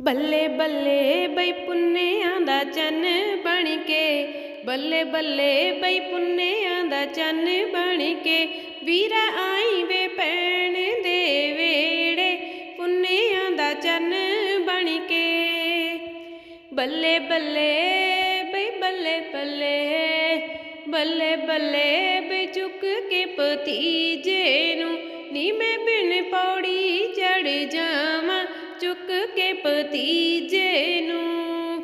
ਬੱਲੇ ਬੱਲੇ ਬਈ ਪੁੰਨਿਆਂ ਦਾ ਚੰਨ ਬਣ ਕੇ, ਬੱਲੇ ਬੱਲੇ ਬਈ ਪੁੰਨਿਆਂ ਦਾ ਚੰਨ ਬਣ ਕੇ, ਵੀਰਾ ਆਈ ਵੇ ਪੈਣ ਦੇ ਵੇੜੇ, ਪੁੰਨਿਆਂ ਦਾ ਚੰਨ ਬਣ ਕੇ। ਬੱਲੇ ਬੱਲੇ ਬਈ ਬੱਲੇ ਬੱਲੇ ਬੱਲੇ ਬੱਲੇ ਬਈ ਚੁੱਕ ਕੇ ਪਤੀ ਜੇ ਨੂੰ ਨੀ ਮੈਂ ਬਿਨ ਪੌੜੀ ਕੇ ਭਤੀਜੇ ਨੂੰ।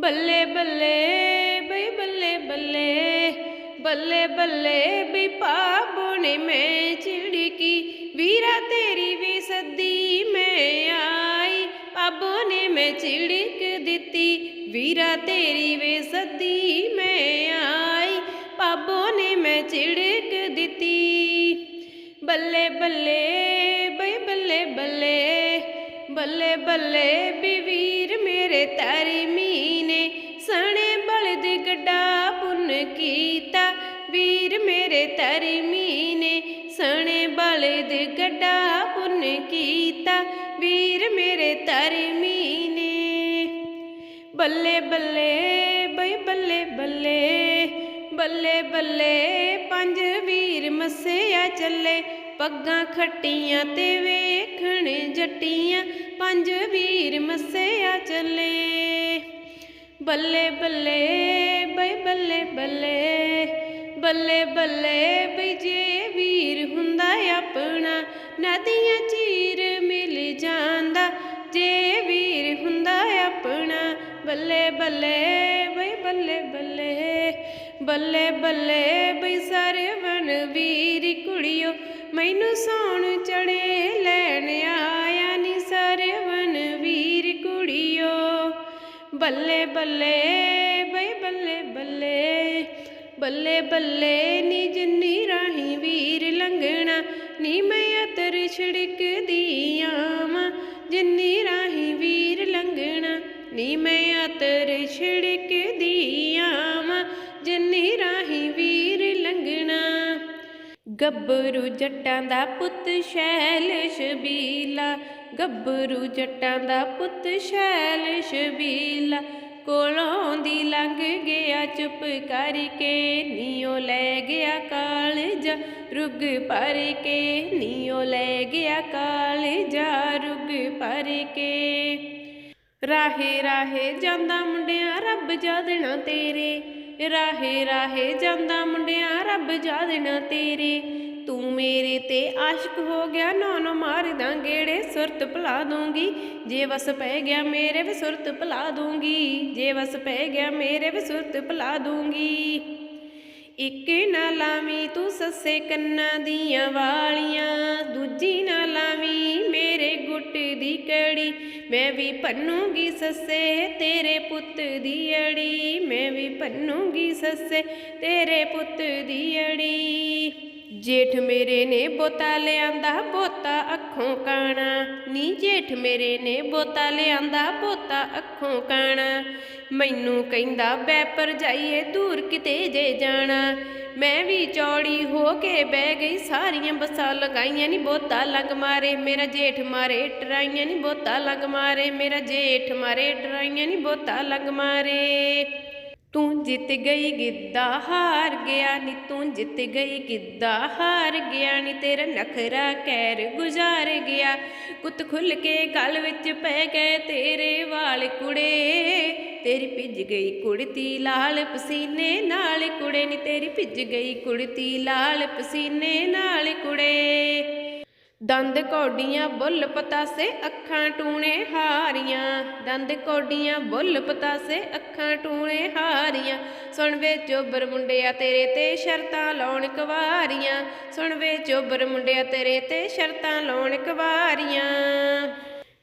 ਬੱਲੇ ਬੱਲੇ ਬਈ ਬੱਲੇ ਬੱਲੇ ਬੱਲੇ ਬੱਲੇ ਬਈ ਪਾਪੋ ਨੇ ਮੈਂ ਚਿੜਕੀ ਵੀਰਾ ਤੇਰੀ ਵੀ ਸੱਦੀ ਮੈਂ ਆਈ। ਪਾਪੋ ਨੇ ਮੈਂ ਚਿੜਕ ਦਿੱਤੀ, ਵੀਰਾ ਤੇਰੀ ਵੇ ਸੱਦੀ ਮੈਂ ਆਈ। ਪਾਪੋ ਨੇ ਮੈਂ ਚਿੜਕ ਦਿੱਤੀ, ਬੱਲੇ ਬੱਲੇ ਬੱਲੇ ਬੱਲੇ ਵੀ ਵੀਰ ਮੇਰੇ ਤਾਰੀ ਮੀਨੇ, ਸਣੇ ਬਲਦ ਗੱਡਾ ਪੁੰਨ ਕੀਤਾ। ਵੀਰ ਮੇਰੇ ਤਾਰੀ ਮੀਨੇ, ਸਣੇ ਬਲਦ ਗੱਡਾ ਪੁੰਨ ਕੀਤਾ। ਵੀਰ ਮੇਰੇ ਤਾਰੀ ਮੀਨੇ, ਬੱਲੇ ਬੱਲੇ, ਬਈ ਬੱਲੇ ਬੱਲੇ ਬੱਲੇ ਬੱਲੇ ਪੰਜ ਵੀਰ ਮੱਸਿਆ ਚੱਲੇ। ਪੱਗਾਂ ਖੱਟੀਆਂ ਤੇ ਵੇਖਣ ਜੱਟੀਆਂ, ਪੰਜ ਵੀਰ ਮਸਿਆ ਚੱਲੇ। ਬੱਲੇ ਬੱਲੇ ਬਈ ਬੱਲੇ ਬੱਲੇ ਬੱਲੇ ਬੱਲੇ ਬਈ ਜੇ ਵੀਰ ਹੁੰਦਾ ਆਪਣਾ, ਨਦੀਆਂ ਚੀਰ ਮਿਲ ਜਾਂਦਾ। ਜੇ ਵੀਰ ਹੁੰਦਾ ਆਪਣਾ, ਬੱਲੇ ਬੱਲੇ ਬਈ ਬੱਲੇ ਬੱਲੇ ਬੱਲੇ ਬੱਲੇ ਬਈ ਸਰਵਣ ਵੀਰ ਕੁੜੀਓ ਮੈਨੂੰ ਸੌਣ ਚੜੇ ਲੈਣ ਆਇਆ ਨੀ ਸਰਵਣ ਵੀਰ ਕੁੜੀਓ। ਬੱਲੇ ਬੱਲੇ, ਬਈ ਬੱਲੇ ਬੱਲੇ ਬੱਲੇ ਬੱਲੇ ਨੀ ਜਿੰਨੀ ਰਾਹੀ ਵੀਰ ਲੰਘਣਾ, ਨੀ ਮੈਂ ਅਤਰ ਛਿੜਕਦੀ ਆਵਾਂ। ਜਿੰਨੀ ਰਾਹੀ ਵੀਰ ਲੰਘਣਾ, ਨੀ ਮੈਂ ਅਤਰ ਛਿੜਕਦੀ ਆਵਾਂ। ਜਿੰਨੀ ਰਾਹੀ ਵੀਰ ਲੰਘਣਾ ਗੱਭਰੂ ਜੱਟਾਂ ਦਾ ਪੁੱਤ ਸ਼ੈਲ ਸ਼ਬੀਲਾ ਗੱਭਰੂ ਜੱਟਾਂ ਦਾ ਪੁੱਤ ਸ਼ੈਲ ਸ਼ਬੀਲਾ ਕੋਲੋਂ ਦੀ ਲੰਘ ਗਿਆ ਚੁੱਪ ਕਰਕੇ ਨੀਓ ਲੈ ਗਿਆ ਕਾਲਜ, ਰੁਗ ਭਰ ਕੇ ਨੀਓ ਲੈ ਗਿਆ ਕਾਲਜ, ਰੁਗ ਭਰ ਕੇ ਰਾਹੇ ਰਾਹੇ ਜਾਂਦਾ ਮੁੰਡਿਆਂ, ਰੱਬ ਜਾ ਦੇਣਾ ਤੇਰੇ ਰਾਹੇ ਰਾਹੇ ਜਾਂਦਾ ਮੁੰਡਿਆਂ, ਰੱਬ ਜਾ ਦੇਣਾ ਤੇਰੇ। ਤੂੰ ਮੇਰੇ ਤੇ ਆਸ਼ਿਕ ਹੋ ਗਿਆ, ਨੌ ਨੌ ਮਾਰਦਾ ਗੇੜੇ ਸੁਰਤ ਭੁਲਾ ਦੂੰਗੀ। ਜੇ ਵਸ ਪੈ ਗਿਆ ਮੇਰੇ ਵੀ ਸੁਰਤ ਭੁਲਾ ਦੂੰਗੀ। ਜੇ ਵਸ ਪੈ ਗਿਆ ਮੇਰੇ ਵੀ ਸੁਰਤ ਭੁਲਾ ਦੂੰਗੀ। ਇੱਕ ਨਾ ਲਾਵੀਂ ਤੂੰ ਸੱਸੇ ਕੰਨਾਂ ਦੀਆਂ ਵਾਲੀਆਂ, ਦੂਜੀ ਨਾ ਲਾਵੀਂ ਦੀ ਕੜੀ, ਮੈਂ ਵੀ ਪੰਨੂਗੀ ਸੱਸੇ ਤੇਰੇ ਪੁੱਤ ਦੀ ਅੜੀ, ਮੈਂ ਵੀ ਪੰਨੂਗੀ ਸੱਸੇ ਤੇਰੇ ਪੁੱਤ ਦੀ ਅੜੀ। ਜੇਠ ਮੇਰੇ ਨੇ ਬੋਤਾ ਲਿਆਂਦਾ, ਬੋਤਾ ਅੱਖੋਂ ਕਾਣਾ। ਨੀ ਜੇਠ ਮੇਰੇ ਨੇ ਬੋਤਾ ਲਿਆਂਦਾ, ਬੋਤਾ ਅੱਖੋਂ ਕਾਣਾ। ਮੈਨੂੰ ਕਹਿੰਦਾ ਬੈ ਪਰ ਜਾਈਏ ਦੂਰ ਕਿਤੇ ਜੇ ਜਾਣਾ। ਮੈਂ ਵੀ ਚੌੜੀ ਹੋ ਕੇ ਬਹਿ ਗਈ, ਸਾਰੀਆਂ ਬੱਸਾਂ ਲਗਾਈਆਂ ਨੀ, ਬੋਤਾ ਲੰਗ ਮਾਰੇ, ਮੇਰਾ ਜੇਠ ਮਾਰੇ ਟਰਾਈਆਂ ਨੀ, ਬੋਤਾ ਲੰਗ ਮਾਰੇ, ਮੇਰਾ ਜੇਠ ਮਾਰੇ ਟਰਾਈਆਂ ਨੀ, ਬੋਤਾ ਲੰਗ ਮਾਰੇ। ਜਿੱਤ ਗਈ ਗਿੱਧਾ ਹਾਰ ਗਿਆ ਨੀ ਤੂੰ, ਜਿੱਤ ਗਈ ਗਿੱਧਾ ਹਾਰ ਗਿਆ ਨੀ ਤੇਰਾ ਨਖਰਾ ਕਹਿਰ ਗੁਜ਼ਾਰ ਗਿਆ। ਕੁੱਤ ਖੁੱਲ ਕੇ ਗਲ ਵਿੱਚ ਪੈ ਗਏ ਤੇਰੇ ਵਾਲ ਕੁੜੇ, ਤੇਰੀ ਭਿੱਜ ਗਈ ਕੁੜਤੀ ਲਾਲ ਪਸੀਨੇ ਨਾਲ ਕੁੜੇ, ਨੀ ਤੇਰੀ ਭਿੱਜ ਗਈ ਕੁੜਤੀ ਲਾਲ ਪਸੀਨੇ ਨਾਲ ਕੁੜੇ। ਦੰਦ ਕੌਡੀਆਂ ਬੁੱਲ ਪਤਾਸੇ ਅੱਖਾਂ ਟੂਣੇ ਹਾਰੀਆਂ। ਦੰਦ ਕੌਡੀਆਂ ਬੁੱਲ ਪਤਾਸੇ ਅੱਖਾਂ ਟੂਣੇ ਹਾਰੀਆਂ। ਸੁਣ ਵੇ ਚੋਬਰ ਮੁੰਡਿਆ ਤੇਰੇ ਤੇ ਸ਼ਰਤਾਂ ਲਾਉਣ ਕਵਾਰੀਆਂ। ਸੁਣ ਵੇ ਚੋਬਰ ਮੁੰਡਿਆ ਤੇਰੇ ਤੇ ਸ਼ਰਤਾਂ ਲਾਉਣ ਕਵਾਰੀਆਂ।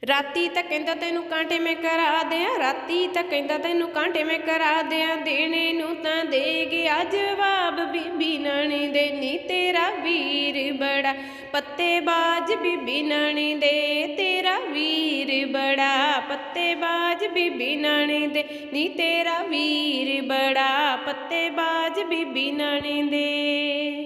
ਰਾਤੀ ਤਾਂ ਕਹਿੰਦਾ ਤੈਨੂੰ ਕਾਂਟੇ ਮੈਂ ਕਰਾ ਦਿਆਂ, ਰਾਤੀ ਤਾਂ ਕਹਿੰਦਾ ਤੈਨੂੰ ਕਾਂਟੇ ਮੈਂ ਕਰਾ ਦਿਆਂ। ਦੇਣੇ ਨੂੰ ਤਾਂ ਦੇ ਗਿਆ ਜਵਾਬ ਬੀਬੀ ਨਾਣੀ ਦੇ ਨੀ ਤੇਰਾ ਵੀਰ ਬੜਾ। ਪੱਤੇ ਬਾਜ ਬੀਬੀ ਨਣੀ ਦੇ, ਤੇਰਾ ਵੀਰ ਬੜਾ ਪੱਤੇ ਬਾਜ ਬੀਬੀ ਨਣੀ ਦੇ। ਨੀ ਤੇਰਾ ਵੀਰ ਬੜਾ ਪੱਤੇ ਬਾਜ ਬੀਬੀ ਨਣੀ ਦੇ।